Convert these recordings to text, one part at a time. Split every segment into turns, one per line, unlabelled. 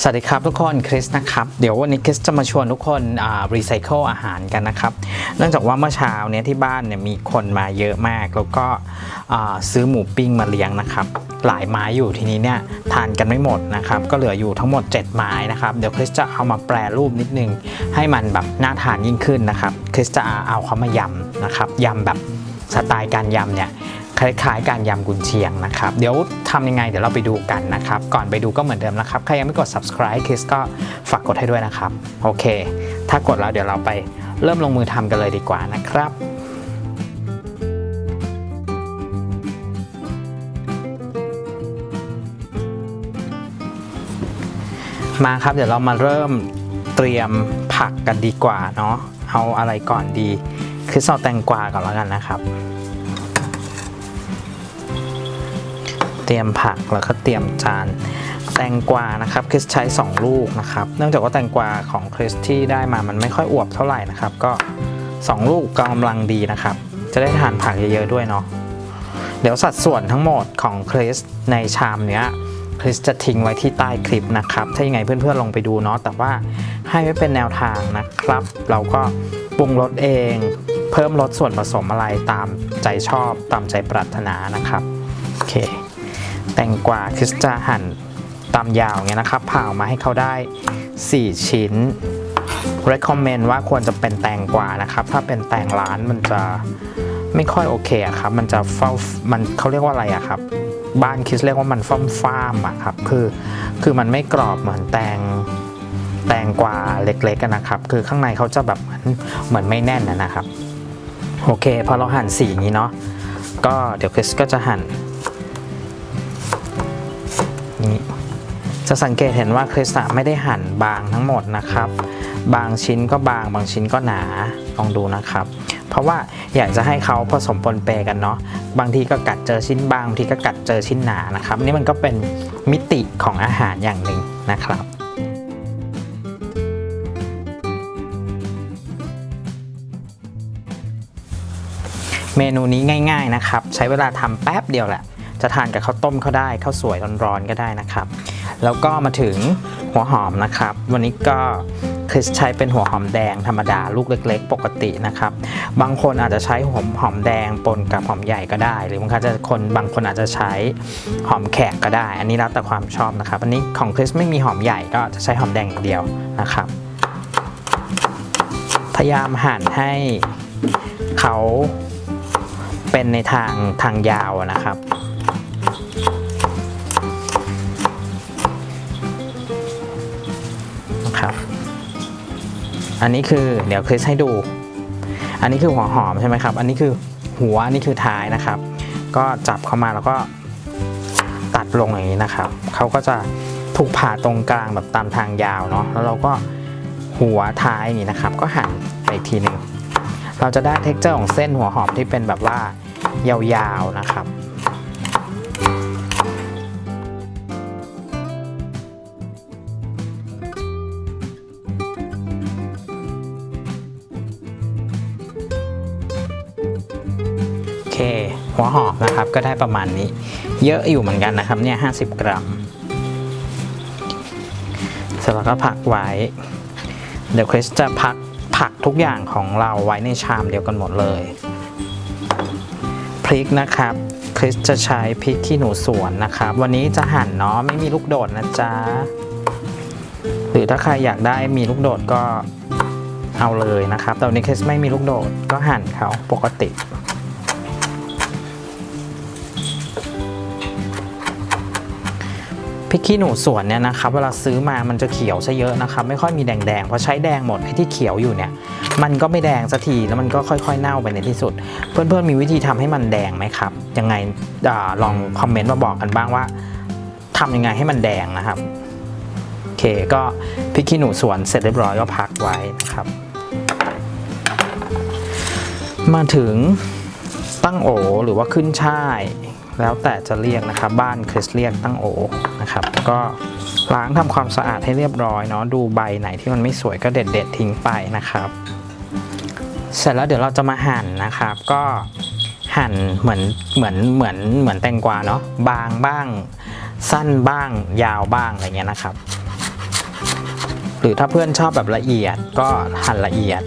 สวัสดีครับทุกคนคริสนะครับเดี๋ยววันนี้คริสจะมาชวนทุกคนรีไซเคิลอาหารกันนะครับ เนื่องจากว่าเมื่อเช้าเนี้ยที่บ้านเนี่ยมีคนมาเยอะมาก แล้วก็อ่าซื้อหมูปิ้งมาเลี้ยงนะครับ หลายไม้อยู่ทีนี้เนี่ยทานกันไม่หมดนะครับ ก็เหลืออยู่ทั้งหมด 7 ไม้นะครับ เดี๋ยวคริสจะเอามาแปรรูปนิดนึง ให้มันแบบน่าทานยิ่งขึ้นนะครับคริสจะเอาเขามายำนะครับยำแบบสไตล์การยำเนี่ย คล้ายๆ การยำกุนเชียงนะครับ เดี๋ยวทำยังไงเดี๋ยวเราไปดูกันนะครับ ก่อนไปดูก็เหมือนเดิมนะครับ ใครยังไม่กด subscribe คริสก็ฝากกดให้ด้วยนะครับ โอเค ถ้ากดแล้วเดี๋ยวเราไปเริ่มลงมือทำกันเลยดีกว่านะครับมาครับ เดี๋ยวเรามาเริ่มเตรียมผักกันดีกว่าเนาะเอาอะไรก่อนดีคือเอแตงกวาก่อนแล้วกันนะครับ เตรียมผักแล้วก็เตรียมจาน แตงกวานะครับคริสใช้ 2 ลูกนะครับ เนื่องจากว่าแตงกวาของคริสที่ได้มามันไม่ค่อยอวบเท่าไหร่นะครับ ก็ 2 ลูกกำลังดีนะครับ จะได้ทานผักเยอะๆด้วยเนาะเดี๋ยวสัดส่วนทั้งหมดของคริสในชามเนี้ยคริสจะทิ้งไว้ที่ใต้คลิปนะครับ ถ้ายังไงเพื่อนๆลงไปดูเนาะแต่ว่าให้ไว้เป็นแนวทางนะครับ เราก็ปรุงรสเอง เพิ่มรสส่วนผสมอะไรตามใจชอบตามใจปรารถนานะครับโอเค แตงกวาคริสจะหั่นตามยาวเงี้ยนะครับผ่าออกมาให้เขาได้ 4 ชิ้น recommend ว่าควรจะเป็นแตงกวานะครับ ถ้าเป็นแตงร้านมันจะไม่ค่อยโอเคอะครับ มันจะเฝ้ามันเขาเรียกว่าอะไรอะครับ บ้านคิสเรียกว่ามันฟ้ามฟ้ามอะครับ คือคือมันไม่กรอบเหมือนแตงแตงกวาเล็กๆกันนะครับ คือข้างในเขาจะแบบเหมือนเหมือนไม่แน่นนะครับ โอเค พอเราหั่นสี่งนี้เนาะก็เดี๋ยวคริสก็จะหั่น จะสังเกตเห็นว่าคริสอะไม่ได้หั่นบางทั้งหมดนะครับ บางชิ้นก็บางบางชิ้นก็หนาลองดูนะครับ เพราะว่าอยากจะให้เขาผสมปนเปกันเนาะบางทีก็กัดเจอชิ้นบางบางทีก็กัดเจอชิ้นหนานะครับ นี่มันก็เป็นมิติของอาหารอย่างหนึ่งนะครับเมนูนี้ง่าย ๆ นะครับ ใช้เวลาทำแป๊บเดียวแหละ จะทานกับข้าวต้มก็ได้ข้าวสวยร้อนๆก็ได้นะครับ แล้วก็มาถึงหัวหอมนะครับ วันนี้ก็คริสใช้เป็นหัวหอมแดงธรรมดาลูกเล็ก ๆ ปกตินะครับ บางคนอาจจะใช้หอมหอมแดงปนกับหอมใหญ่ก็ได้ หรือบางคนจะคนบางคนอาจจะใช้หอมแขกก็ได้ อันนี้แล้วแต่ความชอบนะครับ อันนี้ของคริสไม่มีหอมใหญ่ก็จะใช้หอมแดงอย่างเดียวนะครับ พยายามหั่นให้เขาเป็นในทางทางยาวนะครับ อันนี้คือเดี๋ยวคริสให้ดู อันนี้คือหัวหอมใช่ไหมครับ อันนี้คือหัวอันนี้คือท้ายนะครับ ก็จับเข้ามาแล้วก็ตัดลงอย่างนี้นะครับ เขาก็จะถูกผ่าตรงกลางแบบตามทางยาวเนาะ แล้วเราก็หัวท้ายอย่างนี้นะครับ ก็หั่นไปอีกทีหนึ่งเราจะได้เท็กเจอร์ของเส้นหัวหอมที่เป็นแบบว่ายาวๆนะครับ เค หัวหอมนะครับก็ได้ประมาณนี้ เยอะอยู่เหมือนกันนะครับเนี่ย50กรัมเสร็จแล้วก็พักไว้ เดี๋ยวคริสจะพักผักทุกอย่างของเราไว้ในชามเดียวกันหมดเลยพริกนะครับคริสจะใช้พริกขี้หนูสวนนะครับ วันนี้จะหั่นเนาะไม่มีลูกโดดนะจ๊ะหรือถ้าใครอยากได้มีลูกโดดก็เอาเลยนะครับแต่วันนี้คริสไม่มีลูกโดดก็หั่นเขาปกติ ริกขี้หนูสวนเนี่ยนะครับเวลาซื้อมามันจะเขียวซะเยอะนะครับไม่ค่อยมีแดงๆเพราะใช้แดงหมดไอ้ที่เขียวอยู่เนี่ยมันก็ไม่แดงสักทีแล้วมันก็ค่อยๆเน่าไปในที่สุด เพื่อนๆมีวิธีทำให้มันแดงไหมครับยังไงอลองคอมเมนต์มาบอกกันบ้างว่าทำยังไงให้มันแดงนะครับโอเคก็พริกขี้หนูสวนเสร็จเรียบร้อยก็พักไว้นะครับ มาถึงตั้งโอหรือว่าขึ้นช่าย แล้วแต่จะเรียกนะครับ บ้านคริสเรียกตั้งโอนะครับ ก็ล้างทำความสะอาดให้เรียบร้อยเนาะดูใบไหนที่มันไม่สวยก็เด็ดเด็ดทิ้งไปนะครับ เสร็จแล้วเดี๋ยวเราจะมาหั่นนะครับ ก็หั่นเหมือนเหมือนเหมือนเหมือนแตงกวาเนาะบางบ้าง สั้นบ้างยาวบ้างอะไรเงี้ยนะครับ หรือถ้าเพื่อนชอบแบบละเอียดก็หั่นละเอียด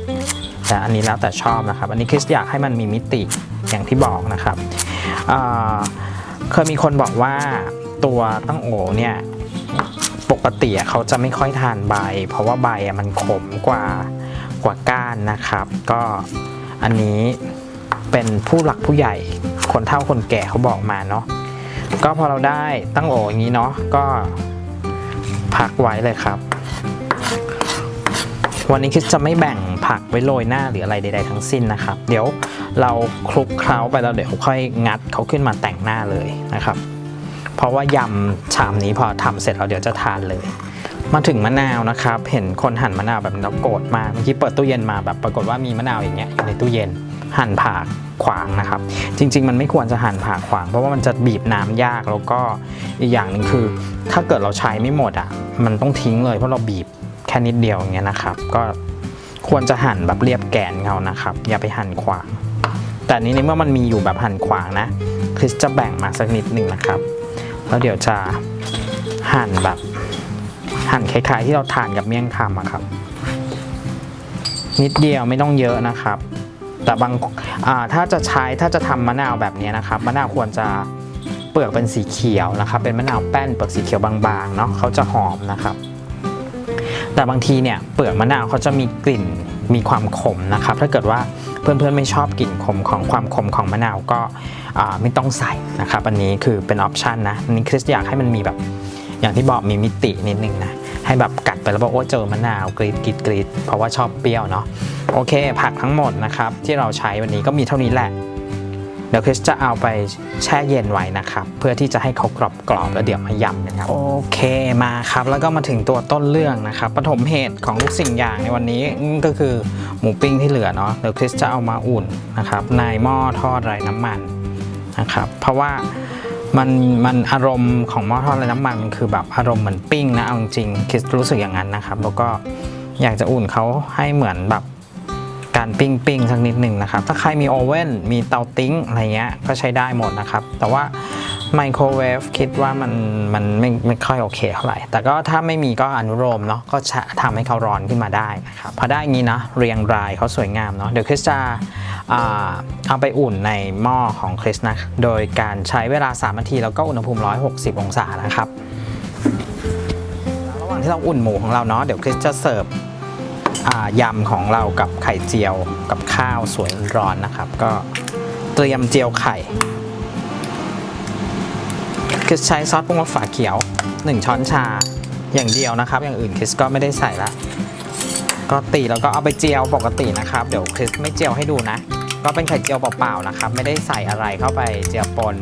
แต่อันนี้แล้วแต่ชอบนะครับ อันนี้คริสอยากให้มันมีมิติอย่างที่บอกนะครับ เคยมีคนบอกว่าตัวตั้งโอเนี่ยปกติเขาจะไม่ค่อยทานใบ เพราะว่าใบมันขมกว่ากว่าก้านนะครับ ก็อันนี้เป็นผู้หลักผู้ใหญ่คนเฒ่าคนแก่เขาบอกมาเนาะก็พอเราได้ตั้งโออย่างนี้เนาะก็พักไว้เลยครับ วันนี้คิดจะไม่แบ่งผักไว้โรยหน้าหรืออะไรใด ๆ ทั้งสิ้นนะครับ เดี๋ยว เราคลุกเคล้าไปแล้วเดี๋ยวค่อยงัดเขาขึ้นมาแต่งหน้าเลยนะครับ เพราะว่ายำชามนี้พอทำเสร็จเราเดี๋ยวจะทานเลย มาถึงมะนาวนะครับ เห็นคนหั่นมะนาวแบบนี้โกรธมากเมื่อกี้เปิดตู้เย็นมาแบบปรากฏว่ามีมะนาวอย่างเงี้ยอยู่ในตู้เย็นหั่นผ่าขวางนะครับ จริง ๆ มันไม่ควรจะหั่นผ่าขวาง เพราะว่ามันจะบีบน้ำยากแล้วก็อีกอย่างหนึ่งคือ ถ้าเกิดเราใช้ไม่หมดอะมันต้องทิ้งเลยเพราะเราบีบแค่นิดเดียวอย่างเงี้ยนะครับ ก็ควรจะหั่นแบบเรียบแกนเขานะครับ อย่าไปหั่นขวาง แต่นี้ในเมื่อมันมีอยู่แบบหั่นขวางนะคริสจะแบ่งมาสักนิดหนึ่งนะครับ แล้วเดี๋ยวจะหั่นแบบหั่นคล้ายๆ ที่เราทานกับเมี่ยงคำอะครับ นิดเดียวไม่ต้องเยอะนะครับ แต่บางถ้าจะใช้ถ้าจะทำมะนาวแบบนี้นะครับมะนาวควรจะเปลือกเป็นสีเขียวนะครับ เป็นมะนาวแป้นเปลือกสีเขียวบางๆเนาะเขาจะหอมนะครับ แต่บางทีเนี่ยเปลือกมะนาวเขาจะมีกลิ่นมีความขมนะครับ ถ้าเกิดว่า เพื่อนๆไม่ชอบกลิ่นขมของความขมของมะนาวก็ไม่ต้องใส่นะครับอันนี้คือเป็นออปชันนะอันนี้คริสอยากให้มันมีแบบอย่างที่บอกมีมิตินิดนึงนะให้แบบกัดไปแล้วบอกโอ้เจอมะนาวกรีดกรีดกรีดเพราะว่าชอบเปรี้ยวเนาะโอเค ผักทั้งหมดนะครับที่เราใช้วันนี้ก็มีเท่านี้แหละ เดี๋ยวคริสจะเอาไปแช่เย็นไว้นะครับ เพื่อที่จะให้เขากรอบกรอบๆแล้วเดี๋ยวมายำกันครับ โอเคมาครับ แล้วก็มาถึงตัวต้นเรื่องนะครับปฐมเหตุของทุกสิ่งอย่างในวันนี้ก็คือหมูปิ้งที่เหลือเนาะเดี๋ยวคริสจะเอามาอุ่นนะครับในหม้อทอดไร้น้ำมันนะครับเพราะว่ามันมันอารมณ์ของหม้อทอดไร้น้ำมันมันคือแบบอารมณ์เหมือนปิ้งนะเอาจริงๆคิดรู้สึกอย่างนั้นนะครับ แล้วก็อยากจะอุ่นเขาให้เหมือนแบบ การปิ้งปิ้งสักนิดหนึ่งนะครับ ถ้าใครมีโอเว่นมีเตาติ้งอะไรเงี้ยก็ใช้ได้หมดนะครับ แต่ว่าไมโครเวฟคิดว่ามันมันไม่ไม่ค่อยโอเคเท่าไหร่ แต่ก็ถ้าไม่มีก็อนุโลมเนาะก็จะทำให้เขาร้อนขึ้นมาได้นะครับ พอได้อย่างนี้นะเรียงรายเขาสวยงามเนาะเดี๋ยวคริสจะเอาไปอุ่นในหม้อของคริสนะ โดยการใช้เวลา 3 นาที แล้วก็อุณหภูมิ 160 องศานะครับ ระหว่างที่เราอุ่นหมูของเราเนาะเดี๋ยวคริสจะเสิร์ฟ ยำของเรากับไข่เจียวกับข้าวสวยร้อนนะครับ ก็เตรียมเจียวไข่คริสใช้ซอสปรุงรสฝาเขียว 1 ช้อนชาอย่างเดียวนะครับ อย่างอื่นคริสก็ไม่ได้ใส่ละก็ตีแล้วก็เอาไปเจียวปกตินะครับ เดี๋ยวคริสไม่เจียวให้ดูนะ ก็เป็นไข่เจียวเปล่าๆนะครับ ไม่ได้ใส่อะไรเข้าไปเจียวปน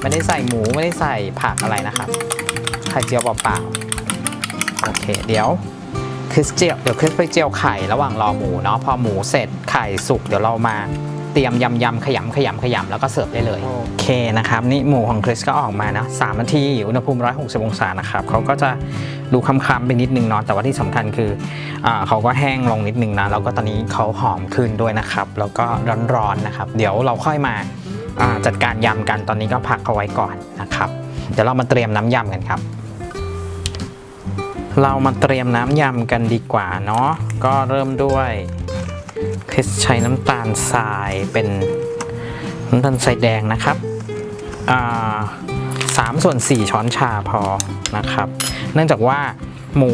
ไม่ได้ใส่หมูไม่ได้ใส่ผักอะไรนะครับ ไข่เจียวเปล่าๆโอเค เดี๋ยว คริสเจียวเดี๋ยวคริสไปเจียวไข่ระหว่างรอหมูเนาะพอหมูเสร็จไข่สุกเดี๋ยวเรามาเตรียมยำยำๆขยำขยำขยำแล้วก็เสิร์ฟได้เลยโอเคนะครับนี่หมูของคริสก็ออกมานะสามนาทีอุณหภูมิ 160 องศานะครับเขาก็จะดูค้ำๆไปนิดนึงเนาะแต่ว่าที่สำคัญคืออ่าเขาก็แห้งลงนิดนึงนะแล้วก็ตอนนี้เขาหอมขึ้นด้วยนะครับ แล้วก็ร้อนๆนะครับ เดี๋ยวเราค่อยมาอ่าจัดการยำกันตอนนี้ก็พักเขาไว้ก่อนนะครับ เดี๋ยวเรามาเตรียมน้ำยำกันครับ เรามาเตรียมน้ำยำกันดีกว่าเนาะก็เริ่มด้วยคริสใช้น้ำตาลทรายเป็นน้ำตาลทรายแดงนะครับสามส่วนสี่ช้อนชาพอนะครับ เนื่องจากว่าหมู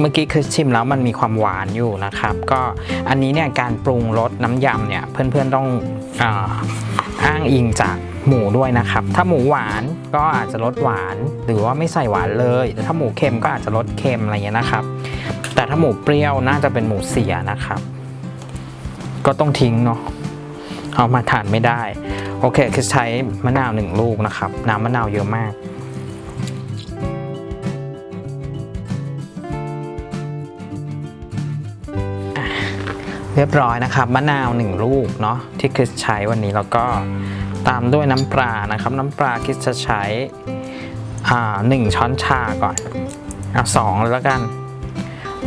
เมื่อกี้คือชิมแล้วมันมีความหวานอยู่นะครับ ก็อันนี้เนี่ยการปรุงรสน้ำยำเนี่ยเพื่อนๆต้องอ้างอิงจาก หมูด้วยนะครับ ถ้าหมูหวานก็อาจจะลดหวาน หรือว่าไม่ใส่หวานเลยแต่ถ้าหมูเค็มก็อาจจะลดเค็มอะไรเงี้ยนะครับ แต่ถ้าหมูเปรี้ยวน่าจะเป็นหมูเสียนะครับ ก็ต้องทิ้งเนาะเอามาทานไม่ได้ โอเคคือใช้มะนาวหนึ่งลูกนะครับ น้ำมะนาวเยอะมาก เรียบร้อยนะครับมะนาวหนึ่งลูกเนาะที่คริสใช้วันนี้แล้วก็ตามด้วยน้ำปลานะครับ น้ำปลาคริสจะใช้อ่าหนึ่งช้อนชาก่อนเอาสองเลยแล้วกัน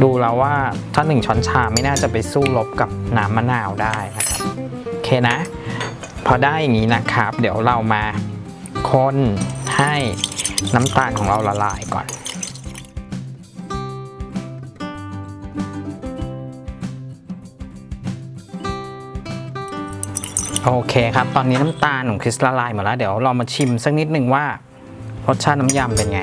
ดูแล้วว่าถ้าหนึ่งช้อนชาไม่น่าจะไปสู้รบกับน้ำมะนาวได้นะครับโอเคนะ พอได้อย่างนี้นะครับ เดี๋ยวเรามาคนให้น้ำตาลของเราละลายก่อน โอเคครับ ตอนนี้น้ำตาลของคริสละลายหมดแล้ว เดี๋ยวเรามาชิมสักนิดหนึ่งว่ารสชาติน้ำยำเป็นไง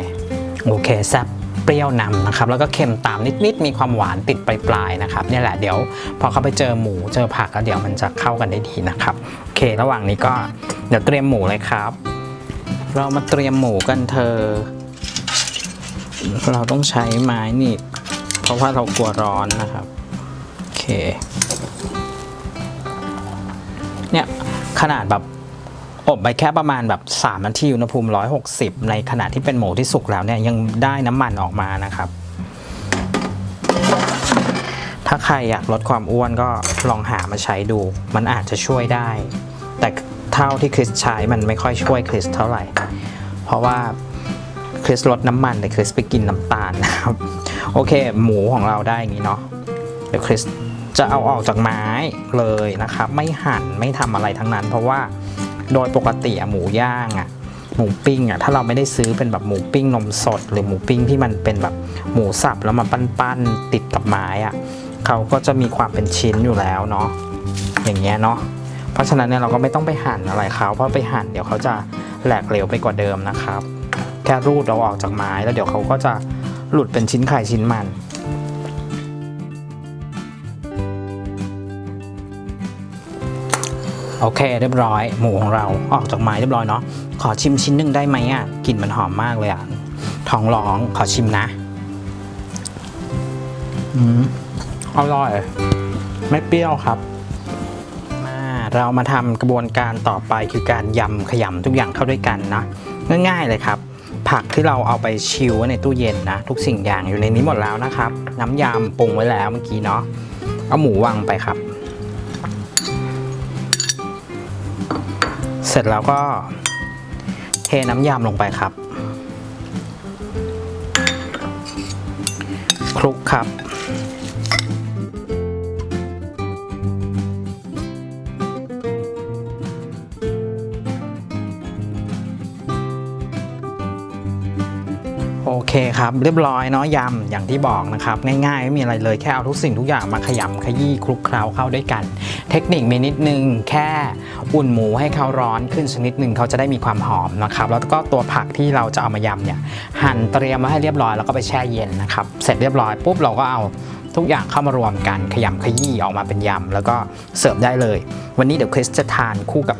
โอเคแซ่บเปรี้ยวนำนะครับ แล้วก็เค็มตามนิด ๆ มีความหวานติดปลาย ๆ นะครับเนี่ยแหละเดี๋ยวพอเขาไปเจอหมูเจอผักแล้วเดี๋ยวมันจะเข้ากันได้ดีนะครับโอเค ระหว่างนี้ก็เดี๋ยวเตรียมหมูเลยครับ เรามาเตรียมหมูกันเธอ เราต้องใช้ไม้หนีบเพราะว่าเรากลัวร้อนนะครับโอเค เนี่ยขนาดแบบอบไปแค่ประมาณแบบ3นาทีอุณหภูมิ 160 ในขณะที่เป็นหมูที่สุกแล้วเนี่ยยังได้น้ำมันออกมานะครับ ถ้าใครอยากลดความอ้วนก็ลองหามาใช้ดู มันอาจจะช่วยได้ แต่เท่าที่คริสใช้มันไม่ค่อยช่วยคริสเท่าไหร่ เพราะว่าคริสลดน้ำมันแต่คริสไปกินน้ำตาลนะครับ โอเค หมูของเราได้อย่างนี้เนาะเดี๋ยวคริส จะเอาออกจากไม้เลยนะครับ ไม่หั่นไม่ทำอะไรทั้งนั้น เพราะว่าโดยปกติหมูย่างอะหมูปิ้งอะถ้าเราไม่ได้ซื้อเป็นแบบหมูปิ้งนมสด หรือหมูปิ้งที่มันเป็นแบบหมูสับแล้วมาปั้นๆติดกับไม้อะเขาก็จะมีความเป็นชิ้นอยู่แล้วเนาะอย่างเงี้ยเนาะเพราะฉะนั้นเนี่ยเราก็ไม่ต้องไปหั่นอะไรเขาเพราะไปหั่นเดี๋ยวเขาจะแหลกเหลวไปกว่าเดิมนะครับ แค่รูดเราออกจากไม้แล้วเดี๋ยวเขาก็จะหลุดเป็นชิ้นไข่ชิ้นมัน โอเค เรียบร้อย หมูของเราออกจากไม้เรียบร้อยเนาะขอชิมชิ้นหนึ่งได้ไหมอะกลิ่นมันหอมมากเลยอะท้องร้องขอชิมนะอืมอร่อย ไม่เปรี้ยวครับมาเรามาทำกระบวนการต่อไปคือการยำขยำทุกอย่างเข้าด้วยกันนะง่ายๆเลยครับ ผักที่เราเอาไปชิวในตู้เย็นนะ ทุกสิ่งอย่างอยู่ในนี้หมดแล้วนะครับ น้ำยำปรุงไว้แล้วเมื่อกี้เนาะเอาหมูวางไปครับ สร็จแล้วก็เทน้ำยำลงไปครับ คลุกครับ เคครับเรียบร้อยเนาะยำอย่างที่บอกนะครับง่ายๆไม่มีอะไรเลยแค่เอาทุกสิ่งทุกอย่างมาขยำขยี้คลุกเคล้าเข้าด้วยกัน เทคนิคมีนิดนึงแค่อุ่นหมูให้เขาร้อนขึ้นสักนิดนึงเขาจะได้มีความหอมนะครับแล้วก็ตัวผักที่เราจะเอามายำเนี่ยหั่นเตรียมมาให้เรียบร้อยแล้วก็ไปแช่เย็นนะครับเสร็จเรียบร้อยปุ๊บเราก็เอาทุกอย่างเข้ามารวมกันขยำขยี้ออกมาเป็นยำแล้วก็เสิร์ฟได้เลย วันนี้เดี๋ยวคริสจะทานคู่กับ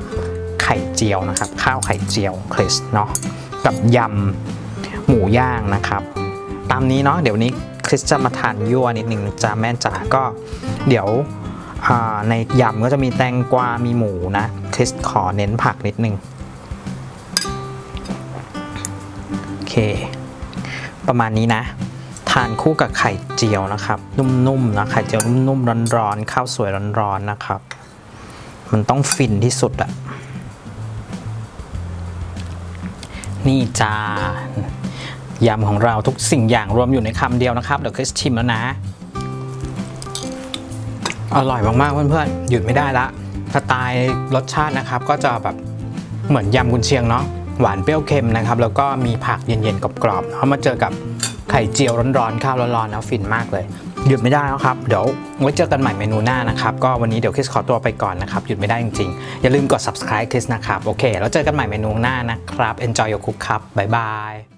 ไข่เจียวนะครับ ข้าวไข่เจียวคริสเนาะกับยำ หมูย่างนะครับ ตามนี้เนาะเดี๋ยวนี้คริสจะมาทานยั่วนิดหนึ่งจ้าแม่จ๋าก็เดี๋ยวในยำก็จะมีแตงกวา มีหมูนะ คริสขอเน้นผักนิดนึง โอเค ประมาณนี้นะ ทานคู่กับไข่เจียวนะครับ นุ่มๆนะไข่เจียวนุ่มๆร้อนๆข้าวสวยร้อนๆนะครับ มันต้องฟินที่สุดอะนี่จ้า ยำของเราทุกสิ่งอย่างรวมอยู่ในคำเดียวนะครับ เดี๋ยวคริสชิมแล้วนะ อร่อยมากๆเพื่อนๆ หยุดไม่ได้ละสไตล์รสชาตินะครับ ก็จะแบบเหมือนยำกุนเชียงเนาะหวานเปรี้ยวเค็มนะครับ แล้วก็มีผักเย็นๆกรอบๆแล้วมาเจอกับไข่เจียวร้อนๆข้าวร้อนๆนะฟินมากเลย หยุดไม่ได้แล้วครับ เดี๋ยวไว้เจอกันใหม่เมนูหน้านะครับ ก็วันนี้เดี๋ยวคริสขอตัวไปก่อนนะครับ หยุดไม่ได้จริงๆ อย่าลืมกด subscribe คริสนะครับ โอเค แล้วเจอกันใหม่เมนูหน้านะครับ enjoy your cook ครับบ๊ายบาย